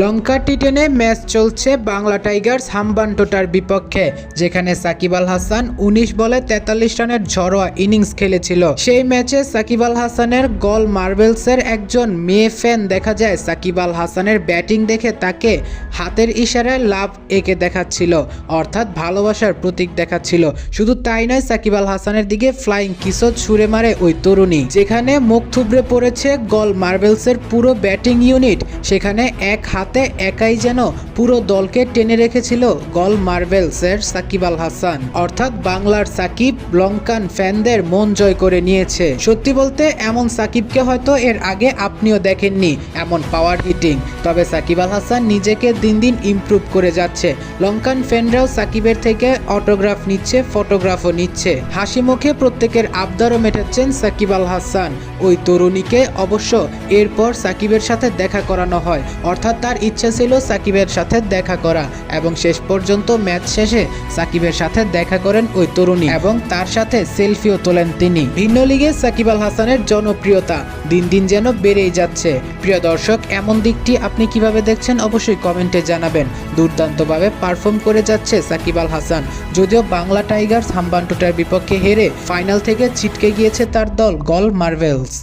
লঙ্কা টি টেনে ম্যাচ চলছে বাংলা টাইগার্স হাম্বানটোটার বিপক্ষে, যেখানে সাকিব আল হাসান উনিশ বলে তেতাল্লিশ রানের ঝরোয়া ইনিংস খেলেছিল। সেই ম্যাচে সাকিব আল হাসানের গল মার্বেলসের একজন মেয়ে ফ্যান দেখা যায়। সাকিব আল হাসানের ব্যাটিং দেখে তাকে হাতের ইশারায় লাভ এঁকে দেখাচ্ছিল, অর্থাৎ ভালোবাসার প্রতীক দেখাচ্ছিল। শুধু তাই নয়, সাকিব আল হাসানের দিকে ফ্লাইং কিসও ছুঁড়ে মারে ওই তরুণী। যেখানে মুখ থুবড়ে পড়েছে গল মার্বেলসের পুরো ব্যাটিং ইউনিট, সেখানে এক হাতে একাই যেন পুরো দলকে টেনে রেখেছিল গল মার্বেলসের সাকিব আল হাসান। অর্থাৎ বাংলার সাকিব লঙ্কান ফ্যানদের মন জয় করে নিয়েছে। সত্যি বলতে, এমন সাকিবকে হয়তো এর আগে আপনিও দেখেননি এমন পাওয়ার হিটিং। তবে সাকিব আল হাসান নিজেকে দিন দিন ইমপ্রুভ করে যাচ্ছে। লঙ্কান ফ্যানরাও সাকিবের থেকে অটোগ্রাফ নিচ্ছে, ফটোগ্রাফও নিচ্ছে। হাসি মুখে প্রত্যেকের আবদারও মেটাচ্ছেন সাকিব আল হাসান। ওই তরুণীকে অবশ্য এরপর সাকিবের সাথে দেখা করানো হয়। অর্থাৎ তার ইচ্ছা ছিল সাকিবের সাথে দেখা করা এবং শেষ পর্যন্ত ম্যাচ শেষে সাকিবের সাথে দেখা করেন ওই তরুণী এবং তার সাথে সেলফিও তোলেন তিনি। ভিন্ন লিগে সাকিব আল হাসানের জনপ্রিয়তা দিন দিন যেন বেড়েই যাচ্ছে। প্রিয় দর্শক, এমন দিকটি আপনি কীভাবে দেখছেন অবশ্যই কমেন্টে জানাবেন। দুর্দান্তভাবে পারফর্ম করে যাচ্ছে সাকিব আল হাসান। যদিও বাংলা টাইগার্স হাম্বান্টুটার বিপক্ষে হেরে ফাইনাল থেকে ছিটকে গিয়েছে তার দল গল মার্ভেলস।